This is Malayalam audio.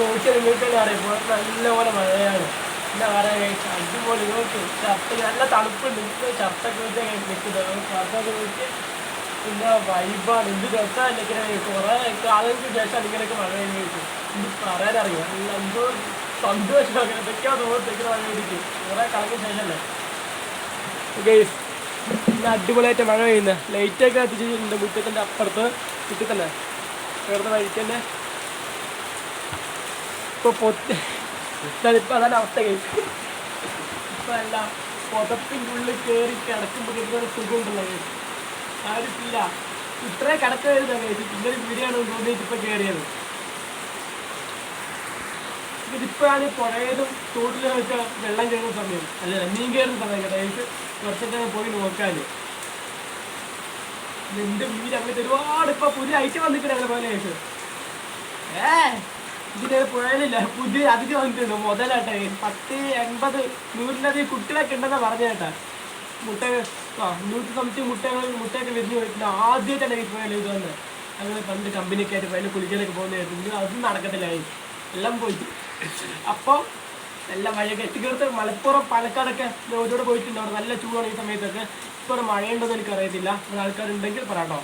നോക്കി നിങ്ങൾക്ക് അറിയാം പുറത്ത് നല്ലപോലെ മഴയാണ്. എന്താ പറയാൻ കഴിച്ചു അടിപൊളി നോക്കി. ഷർട്ട് നല്ല തണുപ്പുണ്ട്. ഇപ്പോൾ ഷർട്ടൊക്കെ വെച്ചാൽ നിൽക്കുന്നത് ഷർട്ടൊക്കെ വെച്ച് പിന്നെ വൈബാണ് എന്ത് രസമാണ് ഇങ്ങനെ കുറേ കാലങ്ങൾക്ക് ശേഷമാണ് ഇങ്ങനെയൊക്കെ മഴ കഴിഞ്ഞിട്ട് ഇത് പറയാനറിയാം? നല്ല എന്തോ സന്തോഷം അങ്ങനെ. എന്തൊക്കെയാ തോന്നുന്നു ഇങ്ങനെ മഴ കഴിഞ്ഞിട്ട് കുറേ കാലങ്ങൾക്ക് ശേഷമല്ലേ? ഗൈസ് പിന്നെ അടിപൊളിയായിട്ട് മഴ പെയ്യുന്നത് ലൈറ്റൊക്കെ കത്തിച്ചിട്ടുണ്ട് മുറ്റത്തിന്റെ അപ്പുറത്ത് മുറ്റത്തന്നെ വേറെ വഴിക്ക് തന്നെ ഇപ്പൊ പൊത്ത് ഇപ്പൊ അതാണ് അവസ്ഥ. കഴിച്ചു ഇപ്പൊ അല്ല പുതപ്പിന്റെ ഉള്ളിൽ കയറി കിടക്കുമ്പോൾ കിട്ടുന്ന സുഖമുണ്ടല്ലോ. ആരുമില്ല. ഇത്രയും കിടക്കുമായിരുന്നു കഴിച്ചു പിന്നെ ഒരു വീഡിയോ ആണ് തോന്നിയിട്ട് ഇപ്പൊ കയറിയത് ഇതിപ്പോഴാണ് പുഴയിലും തോട്ടിലും വെച്ചാൽ വെള്ളം കയറുന്ന സമയം. അല്ല മീൻ കയറുന്ന സമയം കേട്ടോ. എനിക്ക് പോയി നോക്കാൻ എന്റെ വീട് അങ്ങനത്തെ ഒരുപാട് ഇപ്പൊ പുതിയ ഐറ്റം വന്നിട്ടുണ്ട് അങ്ങനെ പോലെ ഏ? ഇതിന്റെ പുഴയിലില്ല പുതിയ അധികം വന്നിട്ടുണ്ട് മുതലാട്ടെ പത്ത് എൺപത് നൂറിലധികം കുട്ടികളൊക്കെ ഉണ്ടെന്ന് പറഞ്ഞ കേട്ടാ. മുട്ട ആ നൂറ്റി സംതിങ് മുട്ടകൾ മുട്ടയൊക്കെ വിരിഞ്ഞു പോയിട്ടില്ല ആദ്യമായിട്ടാണ് ഈ പുഴയിൽ ഇത് വന്നത്. അങ്ങനെ പണ്ട് കമ്പനിയൊക്കെ ആയിട്ട് പുഴയിൽ കുളിക്കാനൊക്കെ പോകുന്നതായിരുന്നു അതും നടക്കത്തില്ലായി എല്ലാം പോയി. അപ്പോൾ നല്ല മഴയൊക്കെ എത്തിക്കടുത്ത് മലപ്പുറം പാലക്കാടൊക്കെ ഒരുപാട് പോയിട്ടുണ്ട്. അവിടെ നല്ല ചൂടാണ് ഈ സമയത്തൊക്കെ. ഇപ്പോൾ മഴയുണ്ടെന്ന് എനിക്കറിയത്തില്ല. അങ്ങനെ ആൾക്കാരുണ്ടെങ്കിൽ പറയാട്ടോ